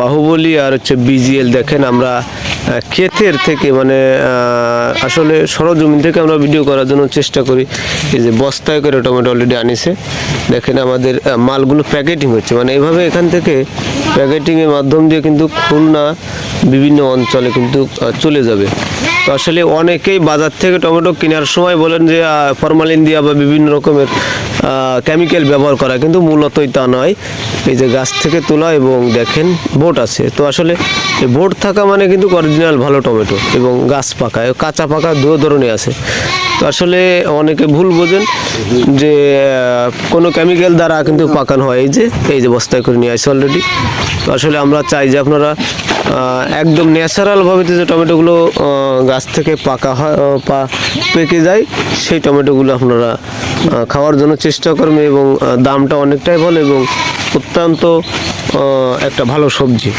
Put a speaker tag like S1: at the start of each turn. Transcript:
S1: বাহুবলী আর হচ্ছে বিজিএল দেখেন আমরা ক্ষেতের থেকে মানে আসলে সরজমিন থেকে আমরা ভিডিও করার জন্য চেষ্টা করি। এই যে বস্তায় করে টমেটো অলরেডি আনিছে। দেখেন আমাদের মালগুলো প্যাকেটিং হচ্ছে। মানে এভাবে এখান থেকে প্যাকেটিংয়ের মাধ্যম দিয়ে কিন্তু খুলনা বিভিন্ন অঞ্চলে কিন্তু চলে যাবে। তো আসলে অনেকেই বাজার থেকে টমেটো কেনার সময় বলেন যে ফরমালিন দিয়া বা বিভিন্ন রকমের কেমিক্যাল ব্যবহার করা, কিন্তু মূলতই তা নয়। এই যে গাছ থেকে তোলা এবং দেখেন বোট আছে। তো আসলে বোট থাকা মানে কিন্তু অরিজিনাল ভালো টমেটো এবং গাছ পাকা কাঁচা পাকা দু ধরনের আছে। তো আসলে অনেকে ভুল বোঝেন যে কোনো কেমিক্যাল দ্বারা কিন্তু পাকানো হয়। এই যে এই যে বস্তায় করে নিয়ে আসছে অলরেডি তো আসলে আমরা চাই যে আপনারা একদম ন্যাচারালভাবে যে টমেটোগুলো গাছ থেকে পাকা হয় পা, পেকে যায়, সেই টমেটোগুলো আপনারা খাওয়ার জন্য চেষ্টা করবেন এবং দামটা অনেকটাই ভালো এবং অত্যন্ত একটা ভালো সবজি।